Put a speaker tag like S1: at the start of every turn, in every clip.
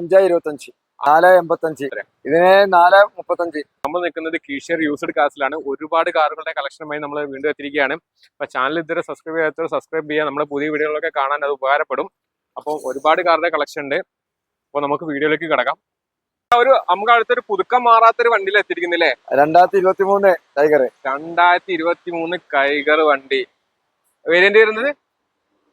S1: അഞ്ച് ഇരുപത്തഞ്ച് നാല് എൺപത്തഞ്ച് ഇതിന് നാല് മുപ്പത്തഞ്ച്
S2: നമ്മൾ നിൽക്കുന്നത് കീഷർ യൂസ്ഡ് കാസിലാണ് ഒരുപാട് കാറുകളുടെ കളക്ഷനുമായി നമ്മൾ വീണ്ടും എത്തിയിരിക്കുകയാണ്. അപ്പൊ ചാനൽ ഇതുവരെ സബ്സ്ക്രൈബ് ചെയ്യാത്തവർ സബ്സ്ക്രൈബ് ചെയ്യുക. നമ്മുടെ പുതിയ വീഡിയോകളൊക്കെ കാണാൻ അത് ഉപകാരപ്പെടും. അപ്പോൾ ഒരുപാട് കാറുടെ കളക്ഷൻ ഉണ്ട്. അപ്പോൾ നമുക്ക് വീഡിയോയിലേക്ക് കിടക്കാം. ഒരു നമുക്ക് അടുത്തൊരു പുതുക്കം മാറാത്തൊരു വണ്ടിയിൽ എത്തിയിരിക്കുന്നില്ലേ?
S1: രണ്ടായിരത്തി ഇരുപത്തി മൂന്ന് ടൈഗർ
S2: രണ്ടായിരത്തി ഇരുപത്തി മൂന്ന് കൈകർ വണ്ടി. വേരിയന്റ് വരുന്നത്?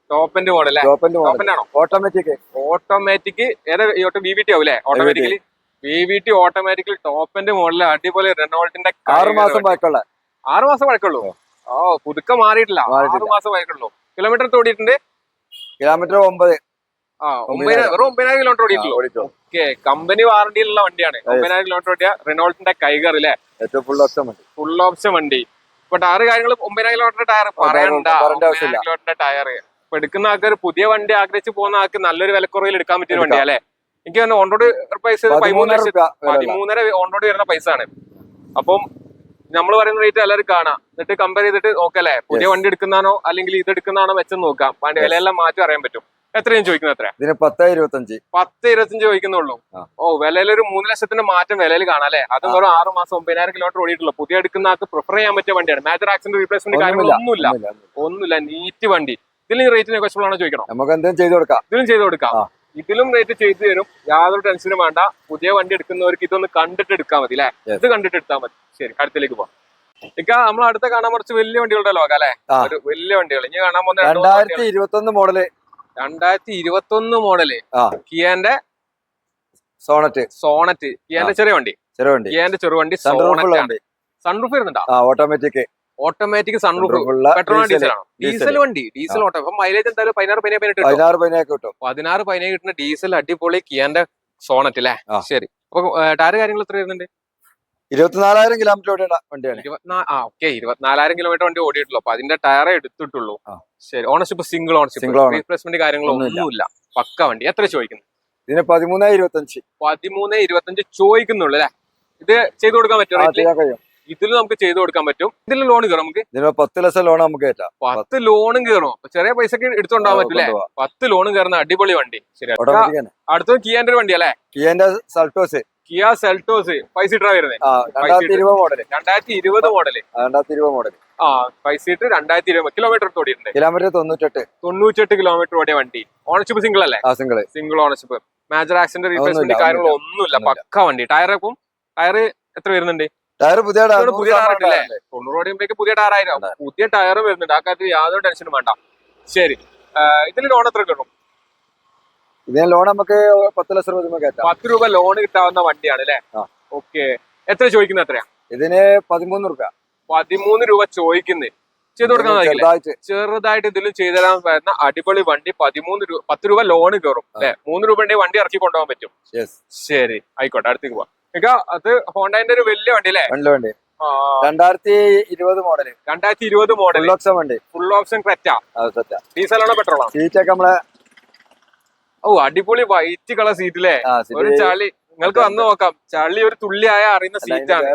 S2: ടോപ്പിന്റെ മോഡൽ അല്ലേ?
S1: ടോപ്പിന്റെ മോഡൽ ഓട്ടോമാറ്റിക്
S2: ഓട്ടോമാറ്റിക് ഏതാ വി വി ടി ആവും automatically V V T automatically ടോപ്പിന്റെ മോഡൽ അടിപൊളി റെനോൾട്ടിന്റെ
S1: ആറ് മാസം പഴക്കമുള്ള.
S2: ആറ് മാസം പഴക്കുള്ളൂ ഓ പുതുക്ക മാറിയിട്ടില്ല. ആറ് മാസം പഴക്കുള്ളൂ കിലോമീറ്റർ ഓടിയിട്ടുണ്ട്?
S1: കിലോമീറ്റർ ഒമ്പത്.
S2: ആ ഒമ്പതിനായിരം. വെറും ഒമ്പതിനായിരം കിലോമീറ്റർ ഓടിയിട്ടുള്ളൂ. ഓക്കെ കമ്പനി വാറണ്ടിയിലുള്ള വണ്ടിയാണ്. ഒമ്പതിനായിരം കിലോമീറ്റർ ഓടിയ റെനോൾട്ടിന്റെ കൈകർ അല്ലേ?
S1: ഫുൾ ഓപ്ഷൻ വണ്ടി.
S2: ഫുൾ ഓപ്ഷൻ വണ്ടി. ഇപ്പൊ ടയർ കാര്യങ്ങൾ ഒമ്പതിനായിരം കിലോമീറ്റർ ടയർ പറയണ്ട. കിലോമീറ്റർ ടയർ ഇപ്പൊ എടുക്കുന്ന ആൾക്കാർ പുതിയ വണ്ടി ആഗ്രഹിച്ച് പോകുന്ന ആൾക്ക് നല്ലൊരു വിലക്കുറവിൽ എടുക്കാൻ പറ്റിയ വണ്ടി അല്ലേ? എനിക്ക് തന്നെ ഓൺ റോഡ് പൈസ പതിമൂന്ന്
S1: പതിമൂന്നര
S2: ലക്ഷത്തി പതിമൂന്നര ഓൺ റോഡ് വരുന്ന പൈസ ആണ്. അപ്പം നമ്മൾ പറയുന്ന റേറ്റ് എല്ലാവരും കാണാം. എന്നിട്ട് കമ്പയർ ചെയ്തിട്ട് നോക്കല്ലേ പുതിയ വണ്ടി എടുക്കുന്നതാണോ അല്ലെങ്കിൽ ഇത് എടുക്കുന്നതാണോ വെച്ചെന്ന് നോക്കാം. വണ്ടി വിലയെല്ലാം മാറ്റം അറിയാൻ പറ്റും. എത്രയും ചോദിക്കുന്നു എത്ര
S1: ഇതിന് പത്ത് ഇരുപത്തഞ്ച്.
S2: പത്ത് ഇരുപത്തഞ്ച് ചോദിക്കുന്നുള്ളൂ. ഓ വിലയിൽ ഒരു മൂന്ന് ലക്ഷത്തിന്റെ മാറ്റം വിലയിൽ കാണാം അല്ലെ? അത്. വെറും ആറ് മാസം ഒമ്പതിനായിരം കിലോമീറ്റർ ഓടിയിട്ടുള്ളൂ. പുതിയ എടുക്കുന്ന ആൾക്ക് പ്രിഫർ ചെയ്യാൻ പറ്റിയ വണ്ടിയാണ്. മേജർ ആക്സിഡന്റ് റീപ്ലേസ്മെന്റ് കാര്യങ്ങളൊന്നുമില്ല.
S1: ഒന്നുമില്ല.
S2: ഒന്നുമില്ല. നീറ്റ് വണ്ടി. ഇതിൽ റേറ്റ് നെഗോഷ്യബിൾ ആണോ ചോദിക്കണം
S1: നമുക്ക് എന്തെങ്കിലും ചെയ്ത് കൊടുക്കാം.
S2: ഇതിലും ചെയ്ത് കൊടുക്കാം. ഇതിലും റേറ്റ് ചെയ്തു തരും. യാതൊരു ടെൻഷനും വേണ്ട. പുതിയ വണ്ടി എടുക്കുന്നവർക്ക് ഇതൊന്ന് കണ്ടിട്ട് എടുക്കാൻ മതി അല്ലേ? ഇത് കണ്ടിട്ട് എടുത്താൽ മതി. ശരി അടുത്തേക്ക് പോവാം. ഇക്ക നമ്മൾ അടുത്ത കാണാൻ കുറച്ച് വലിയ വണ്ടികളുടെ ലോകം അല്ലെ? ഒരു വലിയ വണ്ടികൾ. ഇനി കാണാൻ പോകുന്ന
S1: രണ്ടായിരത്തി
S2: ഇരുപത്തി
S1: ഒന്ന് മോഡൽ.
S2: രണ്ടായിരത്തി ഇരുപത്തി ഒന്ന്
S1: മോഡൽ
S2: കിയാന്റെ
S1: സോണറ്റ്.
S2: സോണറ്റ്. കിയാന്റെ ചെറിയ വണ്ടി.
S1: ചെറിയ വണ്ടി.
S2: കിയാന്റെ ചെറുവണ്ടി സൺറൂഫ് വരുന്നുണ്ടോ?
S1: Automatic
S2: automatic sunroof petrol
S1: diesel
S2: diesel വണ്ടി. Diesel auto. അപ്പൊ മൈലേജ് എന്തായാലും പതിനാറ് പതിനെ
S1: പതിനാറ് പതിനേഴ് കിട്ടും.
S2: പതിനാറ് പതിനെ കിട്ടുന്ന ഡീസൽ അടിപൊളി കിയാന്റെ സോണറ്റ് അല്ലേ? ശരി. അപ്പൊ ടയർ കാര്യങ്ങൾ എത്ര വരുന്നുണ്ട്?
S1: ഇരുപത്തിനാലായിരം കിലോമീറ്റർ വണ്ടിയാണ്.
S2: ഓക്കെ ഇരുപത്തിനാലായിരം കിലോമീറ്റർ വണ്ടി ഓടിയിട്ടുള്ളൂ. അപ്പൊ അതിന്റെ ടയർ എടുത്തിട്ടുള്ളൂ. ശരി. Ownership single ownership. റീപ്ലേസ്മെന്റ് കാര്യങ്ങളോ
S1: ഒന്നുമില്ല.
S2: ഒന്നുമില്ല. പക്ക വണ്ടി. എത്ര ചോദിക്കുന്നു?
S1: ഇതിന് പതിമൂന്ന് ഇരുപത്തഞ്ച്.
S2: പതിമൂന്ന് ഇരുപത്തഞ്ച് ചോദിക്കുന്നുള്ളൂ അല്ലെ? ഇത് ചെയ്തു കൊടുക്കാൻ പറ്റുമോ ഇതിൽ നമുക്ക് ചെയ്തു കൊടുക്കാൻ പറ്റും. ഇതിൽ ലോൺ കയറും നമുക്ക്?
S1: പത്ത് ലക്ഷം ലോൺ നമുക്ക്
S2: പത്ത് ലോണും കയറും ചെറിയ പൈസക്ക് എടുത്തോണ്ടാവാൻ
S1: പറ്റില്ലേ.
S2: പത്ത് ലോണും കയറുന്ന അടിപൊളി വണ്ടി. ശരി അടുത്തത് കിയാന്റെ ഒരു വണ്ടി അല്ലേ
S1: കിയാന്റെ Seltos
S2: Kia Seltos five seater വരുന്നത്
S1: രണ്ടായിരത്തി ഇരുപത് മോഡൽ
S2: രണ്ടായിരത്തി ഇരുപത് മോഡൽ
S1: ആ,
S2: ഫൈവ് സീറ്റ് രണ്ടായിരത്തി ഇരുപത് കിലോമീറ്റർ ഓടിയിട്ടുണ്ട്
S1: കിലോമീറ്റർ തൊണ്ണൂറ്റെട്ട്.
S2: തൊണ്ണൂറ്റെട്ട് കിലോമീറ്റർ ഓടിയ വണ്ടി. ഓണർഷിപ്പ് സിംഗിൾ അല്ലേ?
S1: Single
S2: single ownership major accident replacement
S1: കാര്യങ്ങളൊന്നുമില്ല.
S2: പക്ക വണ്ടി. ടയറൊക്കെ ടയർ എത്ര വരുന്നുണ്ട്?
S1: ടയർ പുതിയ ടയർ,
S2: പുതിയ ടയർ ഇട്ടില്ലേ? തൊണ്ണൂറ് ഓടിയുമ്പോഴേക്ക് പുതിയ
S1: ടയറായിരുന്നു
S2: പുതിയ ടയർ. വരുന്നുണ്ട്. ആ കാര്യത്തിൽ യാതൊരു ടെൻഷനും വേണ്ട. ശരി. ഇതിന് ലോൺ എത്ര കിട്ടും?
S1: ഇതിന് ലോൺ നമുക്ക് പത്ത് ലക്ഷം രൂപ
S2: പത്ത് രൂപ ലോൺ കിട്ടാവുന്ന വണ്ടിയാണ് അല്ലേ? ഓക്കെ. എത്ര ചോദിക്കുന്നത് എത്രയാ?
S1: ഇതിന് പതിമൂന്ന് രൂപ.
S2: പതിമൂന്ന് രൂപ ചോദിക്കുന്നത് ചെയ്ത് കൊടുക്കാൻ
S1: ചെറുതായിട്ട്.
S2: ഇതിലും ചെയ്തു തരാൻ വരുന്ന അടിപൊളി വണ്ടി പതിമൂന്ന് രൂപ പത്ത് രൂപ ലോൺ കയറും. അല്ലെ? മൂന്ന് രൂപ വണ്ടി ഇറക്കി കൊണ്ടുപോകാൻ പറ്റും. ശരി. ആയിക്കോട്ടെ അടുത്തേക്ക് പോവാം. അത് ഹോണ്ടൈന്റെ ഒരു വലിയ വണ്ടി അല്ലേ
S1: വണ്ടി. വണ്ടി രണ്ടായിരത്തി ഇരുപത് മോഡൽ.
S2: രണ്ടായിരത്തി ഇരുപത് മോഡൽ
S1: ഫുൾ ഓപ്ഷൻ വണ്ടി.
S2: Full option Creta.
S1: പെട്രോളോ സെറ്റാ
S2: പെട്രോൾ
S1: നമ്മളെ
S2: ഓ അടിപൊളി വൈറ്റ് കളർ സീറ്റ്
S1: അല്ലേ
S2: ഒരു ചളി. നിങ്ങൾക്ക് വന്ന് നോക്കാം. ചളി ഒരു തുള്ളിയായ അറിയുന്ന സീറ്റാണ്.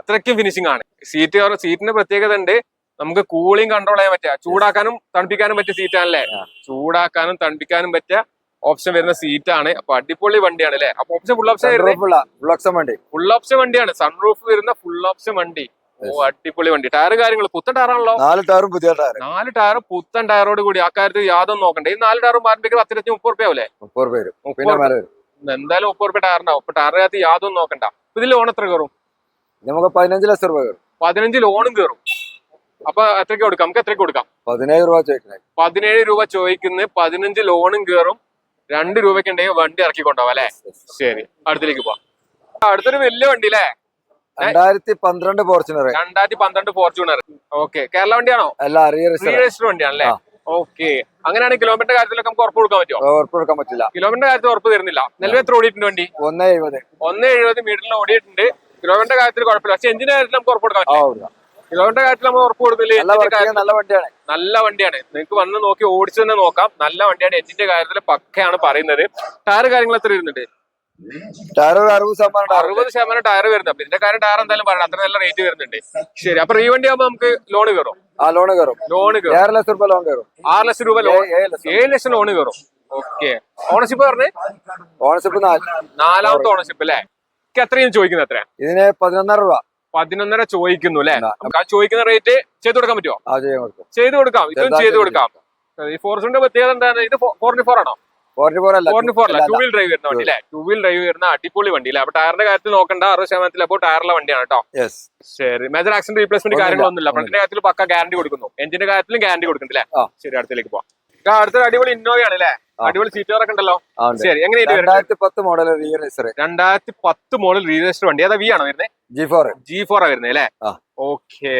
S2: അത്രയ്ക്കും ഫിനിഷിംഗ് ആണ്. സീറ്റ് സീറ്റിന്റെ പ്രത്യേകത ഉണ്ട്. നമുക്ക് കൂളിംഗ് കൺട്രോൾ ചെയ്യാൻ പറ്റുക. ചൂടാക്കാനും തണുപ്പിക്കാനും പറ്റിയ സീറ്റാണല്ലേ. ചൂടാക്കാനും തണുപ്പിക്കാനും പറ്റിയ ഓപ്ഷൻ വരുന്ന സീറ്റ് ആണ് അപ്പൊ അടിപൊളി വണ്ടിയാണ് അല്ലെ? അപ്പൊ option full option
S1: full option വണ്ടി.
S2: ഫുൾ ഓപ്ഷൻ വണ്ടിയാണ്. സൺറൂഫ് വരുന്ന ഫുൾ ഓപ്ഷൻ വണ്ടി. ഓ അടിപൊളി വണ്ടി. ടയർ കാര്യങ്ങൾ പുത്തൻ ടയറാണല്ലോ
S1: നാല് ടയറും പുതിയ ടയർ
S2: നാല് ടയർ പുത്തൻ ടയറോട് കൂടി. ആ കാര്യത്തിൽ യാതൊന്നും നോക്കണ്ടേ. ഈ നാല് ടയറും മാറുമ്പോഴേക്ക് പത്തിരത്തി മുപ്പത് റുപ്യ ആവൂലേ?
S1: മുപ്പത് രൂപ വരും. പിന്നെ മേലെ
S2: എന്തായാലും മുപ്പത് റുപ്യ ടയറിനാവും അപ്പൊ ടയറിനകത്ത് യാതൊന്നും നോക്കണ്ട. ഇതിൽ ലോൺ എത്ര കയറും?
S1: നമുക്ക് പതിനഞ്ച് ലക്ഷം രൂപ കയറും.
S2: പതിനഞ്ച് ലോണും കയറും. അപ്പൊ എത്രയ്ക്ക് കൊടുക്കാം? നമുക്ക് എത്രയ്ക്ക് കൊടുക്കാം?
S1: പതിനേഴ് രൂപ ചോദിക്കുന്നത്
S2: പതിനേഴ് രൂപ ചോദിക്കുന്നത് പതിനഞ്ച് ലോണും കയറും. രണ്ട് രൂപയ്ക്ക് ഉണ്ടെങ്കിൽ വണ്ടി ഇറക്കി കൊണ്ടുപോകാം അല്ലെ ശരി. അടുത്തേക്ക് പോവാം. അടുത്തൊരു വലിയ വണ്ടി അല്ലേ
S1: രണ്ടായിരത്തി പന്ത്രണ്ട് ഫോർച്യൂണർ
S2: രണ്ടായിരത്തി പന്ത്രണ്ട് ഫോർച്യൂണർ ഓക്കെ. കേരള വണ്ടിയാണോ? അല്ല രജിസ്റ്റർ വണ്ടിയാണല്ലേ. ഓക്കെ. അങ്ങനെയാണെങ്കിൽ കിലോമീറ്റർ കാര്യത്തിലൊക്കെ നമുക്ക് ഉറപ്പ് കൊടുക്കാൻ പറ്റുമോ?
S1: ഉറപ്പ് കൊടുക്കാൻ പറ്റില്ല.
S2: കിലോമീറ്റർ കാര്യത്തിൽ ഉറപ്പ് തരുന്നില്ല. നിലവിൽ എത്ര ഓടിയിട്ടുണ്ട് വണ്ടി?
S1: ഒന്ന് എഴുപത്.
S2: ഒന്ന് എഴുപത് മീറ്ററിൽ ഓടിയിട്ടുണ്ട്. കിലോമീറ്റർ കാര്യത്തിൽ കുഴപ്പമില്ല. പക്ഷെ എഞ്ചിന്റെ കാര്യത്തിൽ നമുക്ക് ഉറപ്പ് കൊടുക്കാൻ പറ്റില്ല? കിലോമീറ്റർ കാര്യത്തിൽ നമ്മൾ ഉറപ്പ് കൊടുക്കുന്നില്ല.
S1: നല്ല വണ്ടിയാണ്
S2: നല്ല വണ്ടിയാണ്. നിങ്ങൾക്ക് വന്ന് നോക്കി ഓടിച്ചു തന്നെ നോക്കാം. നല്ല വണ്ടിയാണ്. എഞ്ചിന്റെ കാര്യത്തിൽ പക്കയാണ് പറയുന്നത്. ടയർ കാര്യങ്ങൾ എത്ര വരുന്നുണ്ട്?
S1: ടയർ ഒരു അറുപത് ശതമാനം ടയർ
S2: അറുപത് ശതമാനം ടയർ വരുന്നത് അപ്പൊ ഇതിന്റെ കാര്യം ടയർ എന്തായാലും പറയണം. അത്ര നല്ല റേറ്റ് വരുന്നുണ്ട്. ശരി അപ്പൊ ഈ വണ്ടി ആകുമ്പോ നമുക്ക് ലോൺ കയറും.
S1: ആ ലോൺ കയറും.
S2: ലോൺ കയറും.
S1: ഏഴര ലക്ഷം രൂപ ലോൺ കയറും.
S2: ആറ് ലക്ഷം രൂപ ലോൺ
S1: ഏഴ് ലക്ഷം.
S2: ലോൺ കയറും. ഓക്കെ ഓണർഷിപ്പ് പറഞ്ഞേ?
S1: ഓണർഷിപ്പ്
S2: നാലാമത്തെ ഓണർഷിപ്പ് അല്ലേ? എത്രയും ചോദിക്കുന്നത് എത്ര
S1: ഇതിന് പതിനൊന്നര രൂപ.
S2: പതിനൊന്നര ചോദിക്കുന്നു അല്ലെ?
S1: ആ.
S2: നമുക്ക് ആ ചോദിക്കുന്ന റേറ്റ് ചെയ്ത് കൊടുക്കാൻ പറ്റുമോ ചെയ്ത് കൊടുക്കാം. ഇതും ചെയ്തു കൊടുക്കാം. ഈ ഫോർച്യൂണിന്റെ പ്രത്യേകത എന്താണ് ഇത് ഫോർട്ടി ഫോർ ആണോ?
S1: ഫോർട്ടി ഫോർ അല്ല
S2: ഫോർട്ടി ഫോർ അല്ല.
S1: അല്ല,
S2: ടൂ വീൽ ഡ്രൈവ് വരുന്ന വണ്ടി അല്ലേ ടൂ വീൽ ഡ്രൈവ് വരുന്ന അടിപൊളി വണ്ടി അല്ലേ അപ്പൊ ടയറിന്റെ കാര്യത്തിൽ നോക്കണ്ട. അറുപത് ശതമാനത്തിൽ അപ്പോൾ ടയറിലെ വണ്ടിയാണ് കേട്ടോ. ശരി. മേജർ ആക്സിഡന്റ് റീപ്ലേസ്മെന്റ്
S1: കാര്യങ്ങളൊന്നും
S2: കാര്യങ്ങളൊന്നുമില്ല. ഫ്രണ്ടിന്റെ കാര്യത്തിൽ പക്ക ഗ്യാരണ്ടി കൊടുക്കുന്നു. എഞ്ചിന്റെ കാര്യത്തിലും ഗ്യാരണ്ടി കൊടുക്കുന്നുണ്ട്
S1: ആ.
S2: ശരി അടുത്തേക്ക് പോവാം. അടുത്തൊരു അടിപൊളി ഇന്നോവയാണ് അല്ലേ അടിപൊളി സീറ്റ് സീറ്റുകാരൊക്കെ ഉണ്ടല്ലോ. ശരി എങ്ങനെ
S1: രണ്ടായിരത്തി പത്ത് മോഡൽ റീരജിസ്റ്റർ
S2: രണ്ടായിരത്തി പത്ത് മോഡൽ റീരജിസ്റ്റർ വണ്ടി. അതാ വി ആണോ വരുന്നത്?
S1: ജി ഫോർ
S2: ജി ഫോർ ആ വരുന്നത് അല്ലേ. ഓക്കെ.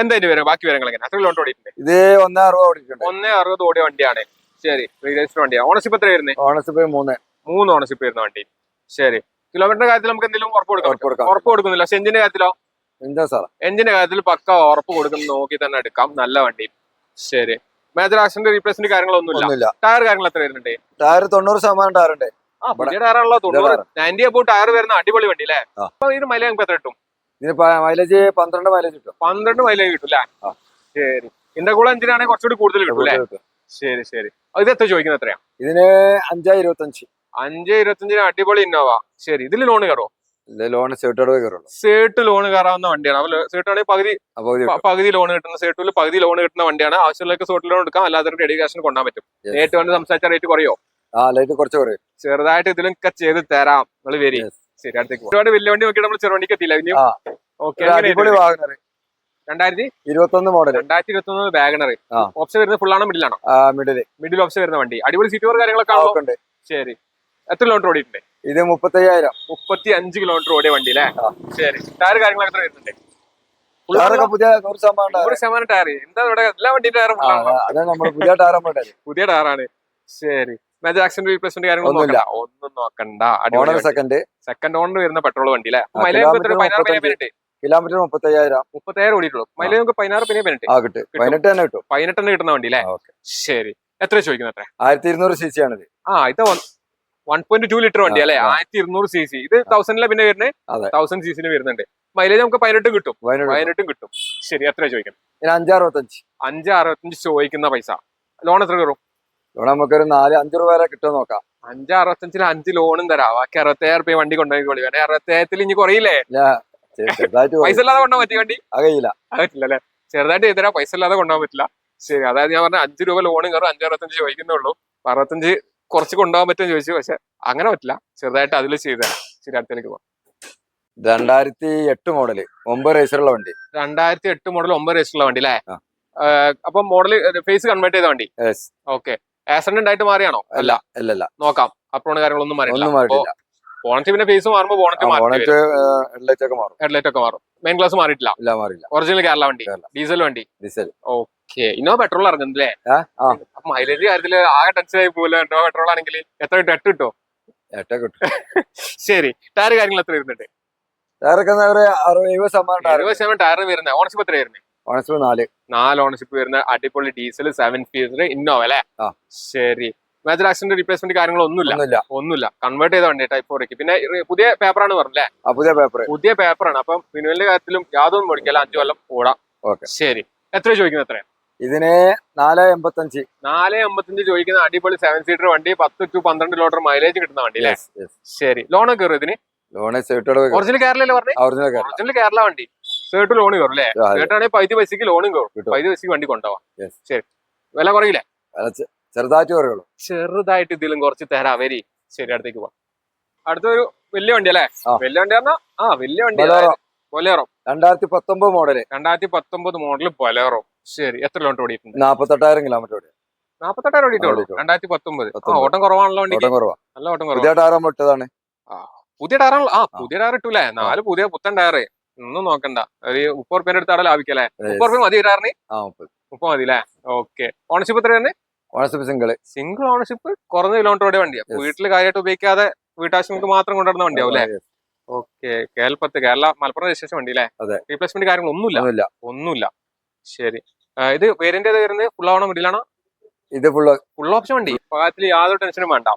S2: എന്താ ഇതിന്റെ വരും ബാക്കി വിവരങ്ങൾ എങ്ങനെ അത്ര ലോൺ ഓടിയിട്ടുണ്ട്.
S1: ഇത് ഒന്നേ അറുപത് ഓടിയിട്ടുണ്ട്.
S2: ഒന്നേ അറുപത് ഓടിയ വണ്ടിയാണ്. ശരി റീരജിസ്റ്റർ വണ്ടിയാണ് ഓണർഷിപ്പ് എത്ര വരുന്നത്
S1: ഓണർഷിപ്പ് മൂന്ന്.
S2: മൂന്ന് ഓണർഷിപ്പ് വരുന്ന വണ്ടി. ശരി. കിലോമീറ്ററിന്റെ കാര്യത്തിൽ നമുക്ക് എന്തെങ്കിലും ഉറപ്പ് കൊടുക്കാം?
S1: ഉറപ്പ്
S2: കൊടുക്കുന്നില്ല. പക്ഷെ എഞ്ചിന്റെ കാര്യത്തിലോ?
S1: എന്താ സാർ.
S2: എഞ്ചിന്റെ കാര്യത്തിൽ പക്ക ഉറപ്പ് കൊടുക്കുന്ന നോക്കി തന്നെ എടുക്കാം. നല്ല വണ്ടി. ശരി. മേജർ ആക്സിഡന്റ് റീപ്ലേസ്മെന്റ് കാര്യങ്ങളൊന്നുമില്ല.
S1: ഇല്ല
S2: ടയർ കാര്യങ്ങൾ എത്ര വരുന്നുണ്ട്?
S1: ടയർ തൊണ്ണൂറ് ശതമാനം ടയർ ഉണ്ട്.
S2: ആ പുതിയ തൊണ്ണൂറ്. നയന്റി ടയർ വരുന്ന അടിപൊളി വണ്ടി അല്ലേ?
S1: ഇത്
S2: അപ്പൊ ഇതിന് മൈലേജ് നമുക്ക് എത്ര കിട്ടും?
S1: ഇതിന് മൈലേജ് പന്ത്രണ്ട് മൈലേജ് കിട്ടും.
S2: പന്ത്രണ്ട് മൈലേജ് കിട്ടും ശരി. ഇതിന്റെ കൂടെ എഞ്ചിനാണെങ്കിൽ കുറച്ചുകൂടി കൂടുതൽ കിട്ടും ശരി ശരി. ഇത് എത്ര ചോദിക്കുന്നത് എത്രയാ
S1: ഇതിന് അഞ്ചാ ഇരുപത്തഞ്ച്.
S2: അഞ്ച് ഇരുപത്തഞ്ചിന് അടിപൊളി ഇന്നോവ. ശരി. ഇതിൽ ലോൺ കയറോ
S1: ലോൺ കയറുള്ളൂ.
S2: സേട്ട് ലോൺ കയറാവുന്ന വണ്ടിയാണ്. അപ്പൊ സേട്ട് ആണെങ്കിൽ പകുതി പകുതി ലോൺ കിട്ടുന്ന സേട്ടിൽ പകുതി ലോൺ കിട്ടുന്ന വണ്ടിയാണ്. ആവശ്യമുള്ളവർക്ക് സോട്ട് ലോൺ എടുക്കാം. അല്ലാതെ റെഡി കാശിന് കൊണ്ടാൻ പറ്റും. നേരിട്ട് വന്ന് സംസാരിച്ച റേറ്റ് കുറയോ?
S1: ആ റേറ്റ് കുറച്ച് കുറയും.
S2: ചെറുതായിട്ട് ഇതിലും ചെയ്ത് തരാം. നിങ്ങൾ വരി. ശരി അടുത്തേക്ക്. ഒരുപാട് വലിയ വണ്ടി നോക്കിയിട്ട് നമ്മൾ ചെറുവണ്ടിക്ക് എത്തിയില്ല. ഇനിയും
S1: ആ.
S2: ഓക്കെ രണ്ടായിരത്തി
S1: ഇരുപത്തൊന്ന് മോഡൽ
S2: രണ്ടായിരത്തി ഇരുപത്തി ഒന്ന് വാഗണർ ഓപ്ഷൻ വരുന്നത് ഫുൾ ആണോ മിഡിലാണോ
S1: മിഡിൽ
S2: മിഡിൽ ഓപ്ഷൻ വരുന്ന വണ്ടി. അടിപൊളി സീറ്റ് കാര്യങ്ങളൊക്കെ ശരി. എത്ര കിലോമീറ്റർ ഓടിയിട്ടുണ്ട്?
S1: ഇത് മുപ്പത്തയ്യായിരം.
S2: മുപ്പത്തി അഞ്ച് കിലോമീറ്റർ ഓടിയ വണ്ടി അല്ലേ ശരി. ടയർ കാര്യങ്ങളൊക്കെ എത്ര വരുന്നുണ്ട്? ആണോ?
S1: പുതിയ നൂറ് ശതമാനം ടയർ
S2: നൂറ് ശതമാനം ടയർ എന്താ ഇവിടെ എല്ലാ വണ്ടി ടയർ
S1: ആ, അതെ നമ്മൾ പുതിയ
S2: ടയറാണ് ശരി. മേജർ ആക്സിഡന്റ് റീപ്ലേസ്മെന്റ് കാര്യങ്ങളൊന്നും നോക്കണ്ട. ഒന്നും നോക്കണ്ട.
S1: ഓണർ സെക്കൻഡ്
S2: സെക്കൻഡ് ഓണർ വരുന്ന പെട്രോൾ വണ്ടി അല്ലേ? മൈലേജ്
S1: കിലോമീറ്റർ മുപ്പത്തയ്യായിരം.
S2: മുപ്പത്തായിരം ഓടിയിട്ടുള്ളൂ. മൈലേജ് നമുക്ക് പതിനാറ് പിന്നെ പതിനെട്ട്.
S1: ആ കിട്ടും. പതിനെട്ട് തന്നെ കിട്ടും.
S2: തന്നെ കിട്ടുന്ന വണ്ടി അല്ലേ? ശരി. എത്ര ചോദിക്കുന്നത്
S1: ആയിരത്തി ഇരുന്നൂറ് സി സി ആണിത്.
S2: ആ ഇത് വൺ പോയിന്റ് ടു ലിറ്റർ വണ്ടി അല്ലെ. ആയിരത്തി ഇരുന്നൂറ് സി സി ഇത് തൗസൻഡിലെ പിന്നെ വരുന്നത്. തൗസൻഡ് സി സിന് വരുന്നുണ്ട്. മൈലേജ് നമുക്ക് പതിനെട്ട് കിട്ടും.
S1: പതിനെട്ട്
S2: കിട്ടും. ശരി എത്ര ചോദിക്കണം
S1: അഞ്ച് അറുപത്തഞ്ച്.
S2: അഞ്ച് അറുപത്തഞ്ച് ചോദിക്കുന്ന പൈസ. ലോൺ എത്ര കയറും?
S1: ഇവിടെ നമുക്കൊരു നാല് അഞ്ച് രൂപ വരെ കിട്ടും നോക്കാം.
S2: അഞ്ച് അറുപത്തഞ്ചിൽ അഞ്ച് ലോണും തരാം. ബാക്കി അറുപത്തേഴ് റുപ്യ വണ്ടി കൊണ്ടുപോയി വേണേ അറുപത്തേഴത്തിൽ ഇനി കുറയില്ലേ? പൈസ ഇല്ലാതെ കൊണ്ടുപോകാൻ പറ്റിയ വണ്ടി?
S1: അകയില്ല
S2: അത് പറ്റില്ല അല്ലേ? ചെറുതായിട്ട് ചെയ്തുതരാം പൈസ ഇല്ലാതെ കൊണ്ടുപോകാൻ പറ്റില്ല. ശരി അതായത് ഞാൻ പറഞ്ഞ അഞ്ച് രൂപ ലോണും കയറും. അഞ്ച് അറുപത്തഞ്ച് ചോദിക്കുന്നുള്ളൂ അറുപത്തഞ്ച് കുറച്ച് കൊണ്ടുപോകാൻ പറ്റുമെന്ന് ചോദിച്ചു. പക്ഷെ അങ്ങനെ പറ്റില്ല. ചെറുതായിട്ട് അതിൽ ചെയ്ത ശരി അടുത്തേക്ക് പോകാം
S1: രണ്ടായിരത്തി എട്ട് മോഡൽ. ഒമ്പത് റേസറുള്ള വണ്ടി.
S2: രണ്ടായിരത്തി എട്ട് മോഡൽ ഒമ്പത് രജിസ്റ്ററുള്ള വണ്ടി അല്ലേ. അപ്പൊ മോഡൽ ഫേസ് കൺവേർട്ട് ചെയ്ത വണ്ടി. ഓക്കെ ആക്സിഡന്റ് ആയിട്ട് മാറിയാണോ?
S1: അല്ല അല്ല അല്ല
S2: നോക്കാം. അപ്രോണ് കാര്യങ്ങളൊന്നും മാറിയില്ല ബോണറ്റ് പിന്നെ ഫേസ് മാറുമ്പോൾ ബോണറ്റ്
S1: ഹെഡ്ലൈറ്റ് ഒക്കെ മാറും.
S2: ഹെഡ്ലൈറ്റ് ഒക്കെ മാറും. മെയിൻ ക്ലാസ് മാറിയിട്ടില്ല.
S1: മാറിയില്ല
S2: ഒറിജിനൽ കേരള വണ്ടി. ഡീസൽ വണ്ടി.
S1: ഡീസൽ
S2: ഓക്കെ ഇന്നോ പെട്രോൾ ഇറങ്ങുന്നില്ലേ മൈലേജ് കാര്യത്തിൽ ആകെ ടെൻഷൻ ആയി പോലെ ഇന്നോവ പെട്രോൾ ആണെങ്കിൽ എത്ര കിട്ടും? എട്ട് കിട്ടോ
S1: ഏറ്റ കിട്ടും.
S2: ശരി. ടയർ കാര്യങ്ങൾ എത്ര വരുന്നുണ്ട്?
S1: ടയറൊക്കെ എഴുപത് ശതമാനം ടയർ
S2: എഴുപത് ശതമാനം ടയർ വരുന്നത് ഓണർഷിപ്പ് എത്ര വരുന്നത്
S1: ഓണർഷിപ്പ് നാല്.
S2: നാല് ഓണർഷിപ്പ് വരുന്ന അടിപൊളി ഡീസൽ സെവൻ ഫീസർ ഇന്നോവ അല്ലേ. ശരി. മേജർ ആക്സിഡന്റ് റീപ്ലേസ്മെന്റ് കാര്യങ്ങളൊന്നുമില്ല.
S1: ഒന്നുമില്ല.
S2: ഒന്നുമില്ല. കൺവേർട്ട് ചെയ്ത വണ്ടി ടൈപ്പ് ഓടിക്കും പിന്നെ പുതിയ പേപ്പറാണ് പറഞ്ഞല്ലേ
S1: പുതിയ പേപ്പർ
S2: പുതിയ പേപ്പറാണ് അപ്പം മിനുവലിന്റെ കാര്യത്തിലും യാതൊന്നും മേടിക്കില്ല. അഞ്ചു കൊല്ലം ഓടാം.
S1: ഓക്കെ.
S2: ശരി. എത്ര ചോദിക്കുന്നത് എത്ര
S1: ഇതിന് നാല് എൺപത്തഞ്ച്.
S2: നാല് അമ്പത്തഞ്ച് ചോദിക്കുന്ന അടിപൊളി സെവൻ സീറ്റർ വണ്ടി പത്ത് ടു പന്ത്രണ്ട് കിലോമീറ്റർ മൈലേജ് കിട്ടുന്ന വണ്ടി അല്ലേ. ശരി. ലോൺ കയറും ഇതിന്?
S1: ലോണ്
S2: ഒറിജിനൽ കേരളല്ലേ പറഞ്ഞേ?
S1: ഒറിജിനൽ കേരള
S2: ഒറിജിനൽ കേരള വണ്ടി. സേട്ട് ലോൺ കയറും അല്ലേ. സേട്ടാണെങ്കിൽ പൈതി പൈസക്ക് ലോണും കയറും. പൈതി പൈസക്ക് വണ്ടി കൊണ്ടുപോവാം. ശരി. വില കുറയില്ലേ
S1: ചെറുതായിട്ട്
S2: ചെറുതായിട്ട് ഇതിലും കുറച്ച് തരാം വരി. ശരി അടുത്തേക്ക് പോവാം. അടുത്തൊരു വലിയ വണ്ടി അല്ലേ? വലിയ വണ്ടി പറഞ്ഞാ ആ വലിയ വണ്ടി.
S1: പൊലേറോ
S2: ബൊലേറോ
S1: രണ്ടായിരത്തി പത്തൊമ്പത് മോഡൽ
S2: രണ്ടായിരത്തി പത്തൊമ്പത് മോഡൽ ബൊലേറോ ശരി. എത്ര കിലോമീറ്റർ ഓടിയിട്ടുണ്ട്?
S1: നാപ്പത്തെട്ടായിരം കിലോമീറ്റർ ഓടി.
S2: നാപ്പത്തെട്ടായിരം ഓടിയിട്ടുള്ളൂ. രണ്ടായിരത്തി പത്തൊമ്പത്. ഓട്ടം കുറവാണല്ലോ
S1: ഓട്ടം
S2: നല്ല ഓട്ടം കുറവാ.
S1: പുതിയ ടയർ നമ്മൾ ഇട്ടതാണ്
S2: പുതിയ ടയറാണല്ലോ ആ പുതിയ ടയർ ഇട്ടൂലേ? നാല് പുതിയ പുത്തൻ ടയർ ഒന്നും നോക്കണ്ട. ഒരു മുപ്പത് റുപ്യന്റെ അടുത്താണ് ലാഭിക്കല്ലേ? മുപ്പത് റുപ്യ മതി ടയറിന്
S1: മുപ്പത്.
S2: മതി അല്ലേ? ഓക്കെ. ഓണർഷിപ്പ് എത്ര തന്നെ
S1: ഓണർഷിപ്പ് സിംഗിൾ
S2: സിംഗിൾ ഓണർഷിപ്പ് കുറഞ്ഞ കിലോമീറ്റർ ഓടിയ വണ്ടിയാ. വീട്ടിൽ കാര്യമായിട്ട് ഉപയോഗിക്കാതെ വീട്ടാവശ്യങ്ങൾക്ക് മാത്രം കൊണ്ടുവരുന്ന വണ്ടിയാവും അല്ലേ? ഓക്കെ. കേരളപ്പത്ത് കേരള മലപ്പുറം രജിസ്ട്രേഷൻ വണ്ടി അല്ലേ. റീപ്ലേസ്മെന്റ് കാര്യങ്ങളൊന്നുമില്ല.
S1: ഒന്നുമില്ല.
S2: ഒന്നുമില്ല. ശരി. ഇത് പേരിന്റെ ഏത് വരുന്നത് ഫുൾ ആവണോ മിഡിലാണോ
S1: ഇത് ഫുൾ
S2: ഫുൾ ഓപ്ഷൻ വണ്ടി. പാകത്തിൽ യാതൊരു ടെൻഷനും വേണ്ട.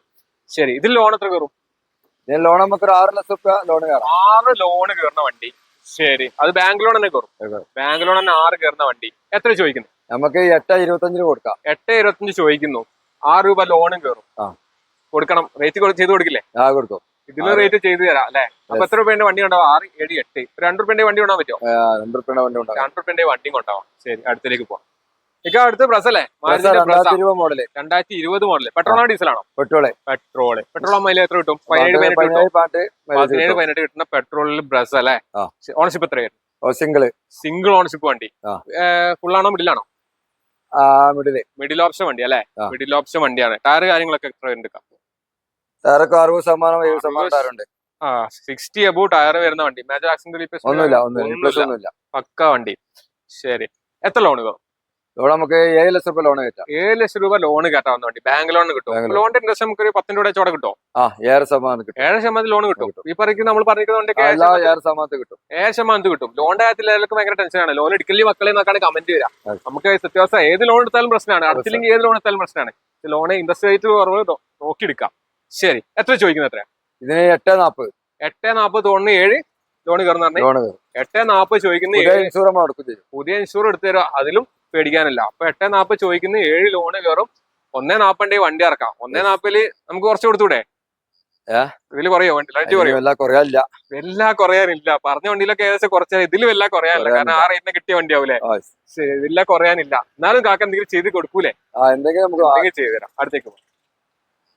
S2: ശരി ഇതിൽ ലോൺ എത്ര കയറും?
S1: ഞാൻ ലോൺ നമുക്ക് ഒരു ആറ് ലക്ഷം രൂപ ലോൺ കയറാം.
S2: ആറ് ലോൺ കയറുന്ന വണ്ടി. ശരി അത് ബാങ്ക് ലോൺ തന്നെ കയറും. ബാങ്ക് ലോൺ തന്നെ ആറ് കയറുന്ന വണ്ടി. എത്ര ചോദിക്കുന്നു?
S1: നമുക്ക് എട്ട് ഇരുപത്തഞ്ചിന് കൊടുക്കാം.
S2: എട്ട് ഇരുപത്തഞ്ച് ചോദിക്കുന്നു. ആറ് രൂപ ലോണും കയറും.
S1: ആ.
S2: കൊടുക്കണം. റേറ്റ് ചെയ്ത് കൊടുക്കില്ലേ?
S1: ആ കൊടുക്കും
S2: ഇതിന് റേറ്റ് ചെയ്തു തരാം അല്ലെ? അപ്പൊ എത്ര രൂപേന്റെ വണ്ടി ഉണ്ടാവും ആറ് ഏഴ് എട്ട്. രണ്ട് രൂപേന്റെ വണ്ടി ഉണ്ടാവാൻ പറ്റുമോ?
S1: രണ്ട് റുപ്യയുടെ വണ്ടി ഉണ്ടാവും
S2: രണ്ട് രൂപേന്റെ വണ്ടി കൊണ്ടാവാം. ശരി അടുത്തേക്ക് പോവാം. ഇക്ക അടുത്ത് പ്രസ് അല്ലേ? മാരുതിന്റെ പ്രസ്
S1: രണ്ടായിരത്തി ഇരുപത് മോഡൽ.
S2: രണ്ടായിരത്തി ഇരുപത് മോഡൽ. പെട്രോളാണോ ഡീസലാണോ?
S1: പെട്രോൾ.
S2: പെട്രോൾ. പെട്രോൾ മൈലേജ് എത്ര കിട്ടും? പതിനേഴ് പതിനെട്ട്
S1: പതിനേഴ്
S2: പതിനെട്ട് കിട്ടുന്ന പെട്രോളിൽ ബ്രസ് അല്ലേ. ഓണർഷിപ്പ് എത്ര
S1: സിംഗിൾ
S2: സിംഗിൾ ഓണർഷിപ്പ് വണ്ടി.
S1: ഫുള്ളാണോ
S2: ഫുൾ ആണോ മിഡിലാണോ
S1: മിഡിൽ
S2: മിഡിൽ ഓപ്ഷൻ വണ്ടി അല്ലേ. മിഡിൽ ഓപ്ഷൻ വണ്ടിയാണ്. ടയർ കാര്യങ്ങളൊക്കെ എത്ര ഉണ്ട്
S1: ടയറൊക്കെ അറുപത് ശതമാനം എഴുപത് ശതമാനം ടയറുണ്ട്
S2: ആ സിക്സ്റ്റി അബോ ടയർ വരുന്ന വണ്ടി. മേജർ ആക്സിഡന്റ്
S1: ഒന്നുമില്ല ഒന്നുമില്ല പ്ലസ് ഒന്നുമില്ല.
S2: പക്ക വണ്ടി. ശരി. എത്ര ലോൺ കയറും
S1: ഇവിടെ നമുക്ക് ഏഴ് ലക്ഷം രൂപ ലോൺ കയറ്റാം
S2: ഏഴ് ലക്ഷം രൂപ ലോൺ കയറ്റാവുന്ന വണ്ടി. ബാങ്ക് ലോൺ കിട്ടും. ലോണിന്റെ ഇൻട്രസ്റ്റ് നമുക്ക് ഒരു പത്തിന് രൂപ ചോടെ കിട്ടും
S1: ആ ഏഴ് ശതമാനം കിട്ടും.
S2: ഏഴ് ശതമാനത്തിൽ ലോൺ കിട്ടും. ഈ പറയുന്നത് നമ്മൾ പറഞ്ഞിരിക്കുന്ന വണ്ടിക്ക്
S1: ആ,
S2: ഏഴ് ശതമാനത്തിൽ-
S1: കിട്ടും.
S2: ഏഴ് ശതമാനത്തിൽ കിട്ടും. ലോണിന്റെ കാര്യത്തിൽ എല്ലാവർക്കും ഭയങ്കര ടെൻഷനാണ് ലോൺ എടുക്കലി മക്കളെ നോക്കാണ് കമന്റ് വരാം. നമുക്ക് സത്യാവസ്ഥ ഏത് ലോൺ എടുത്താലും പ്രശ്നമാണ്. അടുത്തില്ലെങ്കിൽ ഏത് ലോൺ എടുത്താലും പ്രശ്നമാണ്. ലോൺ ഇൻട്രസ്റ്റ് റേറ്റ് കുറവ് നോക്കിയെടുക്കാം. ശരി. എത്ര ചോദിക്കുന്നത് എത്ര
S1: ഇതിന് എട്ട് നാപ്പത്.
S2: എട്ട് നാപ്പത് തോന്നുന്നു ഏഴ്. ലോൺ കയറുന്ന എട്ട് നാപ്പത് ചോദിക്കുന്ന
S1: പുതിയ
S2: ഇൻഷൂർ എടുത്തു തരും. അതിലും പേടിക്കാനില്ല. അപ്പൊ എട്ട് നാപ്പത് ചോദിക്കുന്ന ഏഴ് ലോണ് കയറും. ഒന്നേ നാപ്പണ്ടേ വണ്ടി ഇറക്കാം. ഒന്നേ നാപ്പതിൽ നമുക്ക് കുറച്ച് കൊടുത്തൂടെ? ഇതിൽ കുറയോ? വണ്ടി
S1: കുറയാനില്ല.
S2: വല്ല കുറയാനില്ല. പറഞ്ഞ വണ്ടിയിലൊക്കെ ഏകദേശം കുറച്ച് ഇതിൽ എല്ലാം കുറയാനില്ല. കാരണം ആ റേറ്റിന് കിട്ടിയ വണ്ടിയാവൂലേ?
S1: ആ,
S2: ശരി, വല്ല കുറയാനില്ല. എന്നാലും കാക്ക എന്തെങ്കിലും ചെയ്ത് കൊടുക്കൂലേ?
S1: എന്തെങ്കിലും നമുക്ക്
S2: ചെയ്തു തരാം. അടുത്തേക്ക് പോകാം.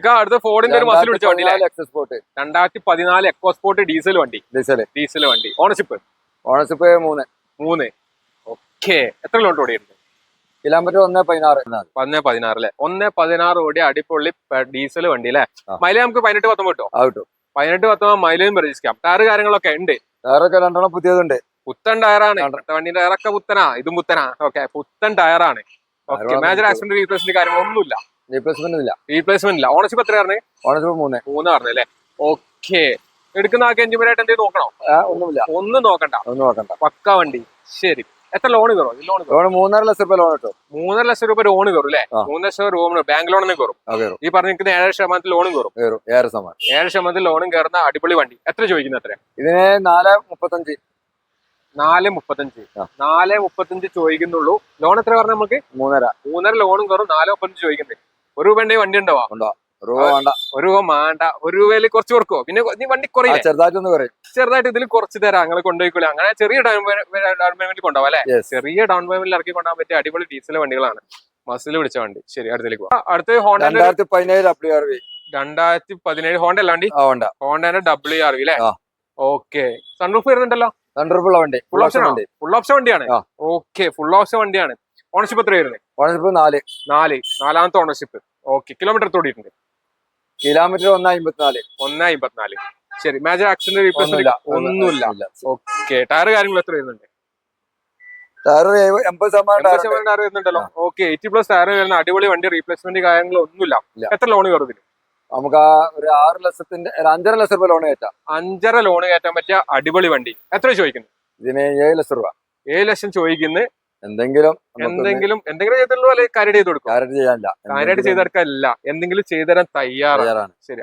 S2: അടുത്ത ഫോർഡിന്റെ ഒരു മസിൽ പിടിച്ച വണ്ടി
S1: രണ്ടായിരത്തി എക്കോ സ്പോർട്ട്
S2: രണ്ടായിരത്തി പതിനാല് എക്കോസ്പോർട്ട് ഡീസൽ വണ്ടി.
S1: ഡീസൽ
S2: ഡീസൽ വണ്ടി. ഓണർഷിപ്പ്
S1: ഓണർഷിപ്പ് മൂന്ന്.
S2: മൂന്ന്. ഓക്കെ എത്ര കിലോമീറ്റർ ഓടിയുണ്ട്
S1: കിലോമീറ്റർ ഒന്ന് പതിനാറ്.
S2: ഒന്ന് പതിനാറ് അല്ലെ? ഒന്ന് പതിനാറ് ഓടി അടിപൊളി ഡീസൽ വണ്ടി അല്ലെ? മൈല നമുക്ക് പതിനെട്ട് പത്തൊമ്പത് കിട്ടും
S1: ആ കിട്ടും.
S2: പതിനെട്ട് പത്തൊമ്പത് മൈലേജും പ്രതീക്ഷിക്കാം. ടയർ കാര്യങ്ങളൊക്കെ ഉണ്ട്.
S1: ടയറൊക്കെ രണ്ടെണ്ണം പുതിയതുണ്ട്.
S2: പുത്തൻ ടയറാണ് വണ്ടിന്റെ ടയറൊക്കെ പുത്തനാ. ഇതും പുത്തനാ. ഓക്കെ പുത്തൻ ടയറാണ് ഓക്കെ മേജർ. ആക്സിഡന്റ് റീപ്ലേസ്മെന്റ് കാര്യങ്ങളൊന്നുമില്ല.
S1: റീപ്ലേസ്മെന്റ് ഇല്ല
S2: റീപ്ലേസ്മെന്റ് ഇല്ല. ഓണർഷിപ്പ് എത്ര പറഞ്ഞേ
S1: ഓണർഷിപ്പ് മൂന്ന്.
S2: മൂന്ന് പറഞ്ഞു അല്ലേ? ഓക്കെ എടുക്കുന്ന ആൾക്ക് എഞ്ചിനീയറായിട്ട് എന്തെങ്കിലും നോക്കണോ?
S1: ഒന്നുമില്ല.
S2: ഒന്നും നോക്കണ്ട.
S1: ഒന്നും നോക്കണ്ട.
S2: പക്ക വണ്ടി. ശരി. എത്ര ലോൺ കയറും? ലോൺ
S1: ലോൺ മൂന്നര ലക്ഷം രൂപ ലോൺ കിട്ടും.
S2: മൂന്നര ലക്ഷം രൂപ ലോൺ കയറും അല്ലേ?
S1: ആ.
S2: മൂന്ന് ലക്ഷം രൂപ ബാങ്ക് ലോണിന് കയറും. ഈ പറഞ്ഞിരിക്കുന്ന ഏഴര ശതമാനത്തിൽ ലോണും കയറും.
S1: കയറും. ശതമാനം.
S2: ഏഴ് ശതമാനത്തിൽ ലോണും കയറുന്ന അടിപൊളി വണ്ടി. എത്ര ചോദിക്കുന്നത് എത്ര
S1: ഇതിന് നാല് മുപ്പത്തഞ്ച്.
S2: നാല് മുപ്പത്തഞ്ച്. നാല് മുപ്പത്തഞ്ച് ചോദിക്കുന്നുള്ളൂ. ലോൺ എത്ര പറഞ്ഞു നമുക്ക്
S1: മൂന്നര.
S2: മൂന്നര ലോണും കയറും. നാല് മുപ്പത്തഞ്ച് ചോദിക്കുന്നത് ഒരു രൂപന്റെ വണ്ടി ഉണ്ടാവാ
S1: രൂപ വേണ്ട.
S2: ഒരു രൂപ വേണ്ട. ഒരു രൂപയിൽ കുറച്ച് കൊടുക്കുവോ? പിന്നെ നീ വണ്ടി
S1: കുറയും
S2: ചെറുതായിട്ട്
S1: ഒന്ന് കുറയും.
S2: ചെറുതായിട്ട് ഇതിൽ കുറച്ച് തരാം. അങ്ങനെ കൊണ്ടുപോയിക്കൂല. അങ്ങനെ ചെറിയ ഡൗൺ ഡൗൺ പേയ്മെന്റ് കൊണ്ടുപോകാം അല്ലെ? ചെറിയ ഡൗൺ പേയ്മെന്റിൽ ഇറക്കി കൊണ്ടുപോകാൻ പറ്റിയ അടിപൊളി ഡീസൽ വണ്ടികളാണ്. മസിൽ പിടിച്ച വണ്ടി. ശരി അടുത്തേക്ക് പോവാം. അടുത്ത് ഹോണ്ട
S1: രണ്ടായിരത്തി പതിനേഴ് ഡബ്ല്യു ആർ വി
S2: രണ്ടായിരത്തി പതിനേഴ് ഹോണ്ട അല്ല വണ്ടി?
S1: ആ വേണ്ട
S2: ഹോണ്ടന്റെ ഡബ്ല്യു ആർ വി അല്ലേ. ഓക്കെ സൺറൂഫ് വരുന്നുണ്ടല്ലോ?
S1: സൺറൂഫ് ഉള്ള വണ്ടി.
S2: ഫുൾ ഓപ്ഷൻ
S1: വണ്ടി.
S2: ഫുൾ ഓപ്ഷൻ വണ്ടിയാണ്. ഓക്കെ ഫുൾ ഓപ്ഷൻ വണ്ടിയാണ്. ഓണർഷിപ്പ് എത്ര വരുന്നത്
S1: ഓണർഷിപ്പ് നാല്.
S2: നാല്. നാലാമത്തെ ഓണർഷിപ്പ് ഓക്കെ കിലോമീറ്റർ തോടിയിട്ടുണ്ട്
S1: കിലോമീറ്റർ ഒന്ന് അമ്പത്തിനാല്
S2: ഒന്ന് അമ്പത്തിനാല് ശരി മേജർ ആക്സിഡന്റ്
S1: റീപ്ലേസ്മെന്റ്
S2: ഒന്നുമില്ല. ഓക്കെ ടയർ കാര്യങ്ങൾ എത്ര വരുന്നുണ്ട്?
S1: ടയർ എൺപത് ശതമാനം ടയർ
S2: വരുന്നുണ്ടല്ലോ. ഓക്കെ എയ്റ്റി പ്ലസ് ടയർ വരുന്ന അടിപൊളി വണ്ടി റീപ്ലേസ്മെന്റ് കാര്യങ്ങൾ ഒന്നുമില്ല. എത്ര ലോൺ കയറും
S1: നമുക്ക് ആ ഒരു ആറ് ലക്ഷത്തിന്റെ അഞ്ചര ലക്ഷം രൂപ ലോൺ കയറ്റാം.
S2: അഞ്ചര ലോൺ കയറ്റാൻ പറ്റിയ അടിപൊളി വണ്ടി. എത്ര ചോദിക്കുന്നു?
S1: ഇതിന് ഏഴ് ലക്ഷം രൂപ.
S2: ഏഴ് ലക്ഷം ചോദിക്കുന്നു.
S1: എന്തെങ്കിലും
S2: എന്തെങ്കിലും എന്തെങ്കിലും ചെയ്തിട്ടുള്ളൂ അല്ലെങ്കിൽ കാര്യം ചെയ്ത് കൊടുക്കും.
S1: കാര്യമായിട്ട്
S2: കാര്യമായിട്ട് ചെയ്തെടുക്കാനില്ല എന്തെങ്കിലും ചെയ്തുതരാൻ തരാൻ
S1: തയ്യാറാണ്.
S2: ശരി